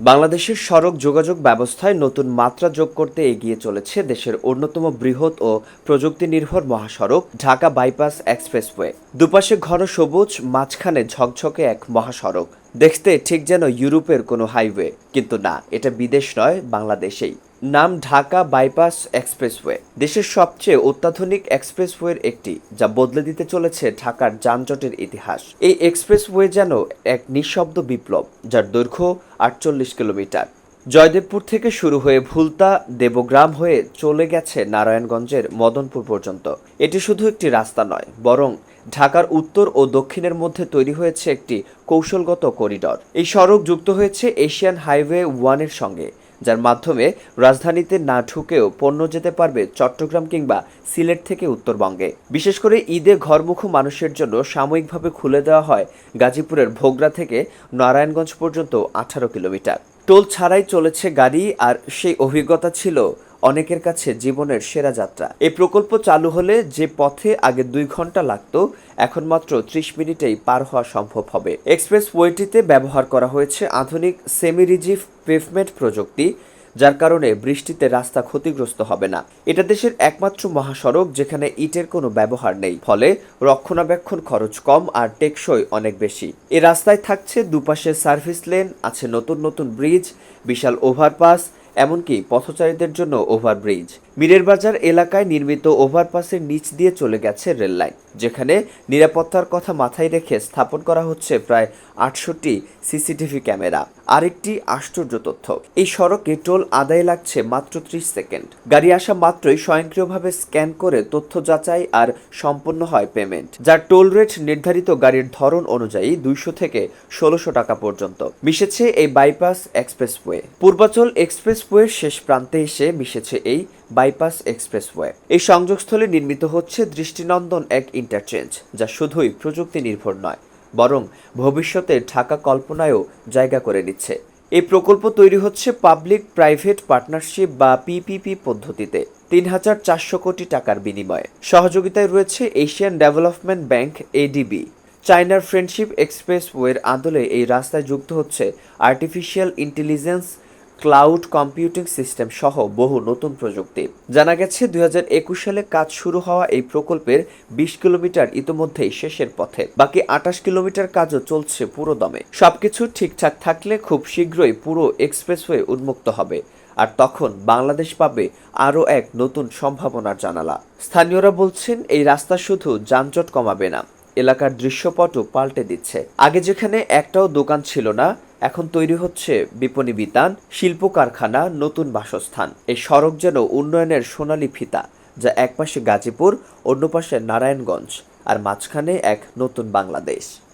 বাংলাদেশের সড়ক যোগাযোগ ব্যবস্থায় নতুন মাত্রা যোগ করতে এগিয়ে চলেছে দেশের অন্যতম বৃহৎ ও প্রযুক্তি নির্ভর মহাসড়ক ঢাকা বাইপাস এক্সপ্রেসওয়ে। দুপাশে ঘন সবুজ, মাঝখানে ঝকঝকে এক মহাসড়ক। দেখতে ঠিক যেন ইউরোপের কোনো হাইওয়ে। কিন্তু না, এটা বিদেশ নয়, বাংলাদেশেই। নাম ঢাকা বাইপাস এক্সপ্রেসওয়ে, দেশের সবচেয়ে অত্যাধুনিক এক্সপ্রেসওয়ের একটি, যা বদলে দিতে চলেছে ঢাকার যানজটের ইতিহাস। এই এক্সপ্রেসওয়ে যেন এক নিঃশব্দ বিপ্লব, যার দৈর্ঘ্য আটচল্লিশ কিলোমিটার। জয়দেবপুর থেকে শুরু হয়ে ভুলতা, দেবগ্রাম হয়ে চলে গেছে নারায়ণগঞ্জের মদনপুর পর্যন্ত। এটি শুধু একটি রাস্তা নয়, বরং ঢাকার উত্তর ও দক্ষিণের মধ্যে তৈরি হয়েছে একটি কৌশলগত করিডর। এই সড়ক যুক্ত হয়েছে এশিয়ান হাইওয়ে ওয়ানের সঙ্গে। যার মাধ্যমে রাজধানীতে না ঢুকেও পণ্য যেতে পারবে চট্টগ্রাম কিংবা সিলেট থেকে উত্তরবঙ্গে। বিশেষ করে ঈদে ঘরমুখ মানুষের জন্য সাময়িকভাবে খুলে দেওয়া হয় গাজীপুরের ভোগরা থেকে নারায়ণগঞ্জ পর্যন্ত আঠারো কিলোমিটার। টোল ছাড়াই চলেছে গাড়ি আর সেই অভিজ্ঞতা ছিল অনেকের কাছে জীবনের সেরা যাত্রা। এই প্রকল্প চালু হলে যে পথে আগে দুই ঘণ্টা লাগতো, এখন মাত্র ত্রিশ মিনিটেই পার হওয়া সম্ভব হবে। এক্সপ্রেস ওয়েটিতে ব্যবহার করা হয়েছে আধুনিক সেমি রিজিভ পেভমেন্ট প্রযুক্তি, যার কারণে বৃষ্টিতে রাস্তা ক্ষতিগ্রস্ত হবে না। এটা দেশের একমাত্র মহাসড়ক, যেখানে ইটের কোনো ব্যবহার নেই। ফলে রক্ষণাবেক্ষণ খরচ কম আর টেকসই অনেক বেশি। এ রাস্তায় থাকছে দুপাশে সার্ভিস লেন, আছে নতুন নতুন ব্রিজ, বিশাল ওভারপাস এমনকি পথচারীদের জন্য ওভারব্রিজ। মীরের বাজার এলাকায় নির্মিত ওভারপাসের নিচ দিয়ে চলে গেছে রেল লাইন, যেখানে নিরাপত্তার কথা মাথায় রেখে স্থাপন করা হচ্ছে প্রায় আটষট্টি সিসিটিভি ক্যামেরা। আরেকটি আশ্চর্য তথ্য। এই সড়কে টোল আদায় লাগছে মাত্র ত্রিশ সেকেন্ড। গাড়ি আসা মাত্রই স্বয়ংক্রিয়ভাবে স্ক্যান করে তথ্য যাচাই আর সম্পন্ন হয় পেমেন্ট, যার টোল রেট নির্ধারিত গাড়ির ধরন অনুযায়ী দুইশো থেকে ষোলোশো টাকা পর্যন্ত। মিশেছে এই বাইপাস এক্সপ্রেসওয়ে। পূর্বাচল এক্সপ্রেসওয়ের শেষ প্রান্তে এসে মিশেছে এই বাইপাস এক্সপ্রেসওয়ে। এই সংযোগস্থলে নির্মিত হচ্ছে দৃষ্টিনন্দন এক ইন্টারচেঞ্জ, যা শুধুই প্রযুক্তি নির্ভর নয়। বরং ভবিষ্যতে ঢাকা কল্পনায়ও জায়গা করে নিচ্ছে। এই প্রকল্প তৈরি হচ্ছে পাবলিক প্রাইভেট পার্টনারশিপ বা পিপিপি পদ্ধতিতে তিন হাজার চারশো কোটি টাকার বিনিময়ে। সহযোগিতায় রয়েছে এশিয়ান ডেভেলপমেন্ট ব্যাংক এডিবি চায়নার ফ্রেন্ডশিপ এক্সপ্রেস ওয়ের আদলে এই রাস্তায় যুক্ত হচ্ছে artificial intelligence cloud computing system সহ বহু নতুন প্রযুক্তি। জানা গেছে দু হাজার একুশ সালে কাজ শুরু হওয়া এই প্রকল্পের বিশ কিলোমিটার ইতোমধ্যেই শেষের পথে। বাকি আটাশ কিলোমিটার কাজও চলছে পুরো দমে। সবকিছু ঠিকঠাক থাকলে খুব শীঘ্রই পুরো এক্সপ্রেসওয়ে উন্মুক্ত হবে। আর তখন বাংলাদেশ পাবে আরও এক নতুন সম্ভাবনার জানালা। স্থানীয়রা বলছেন, এই রাস্তা শুধু যানজট কমাবে না, এলাকার দৃশ্যপটও পাল্টে দিচ্ছে। আগে যেখানে একটাও দোকান ছিল না এখন তৈরি হচ্ছে বিপণী বিতান, শিল্প কারখানা, নতুন বাসস্থান। এই সড়ক যেন উন্নয়নের সোনালী ফিতা, যা একপাশে গাজীপুর, অন্য পাশে নারায়ণগঞ্জ, আর মাঝখানে এক নতুন বাংলাদেশ।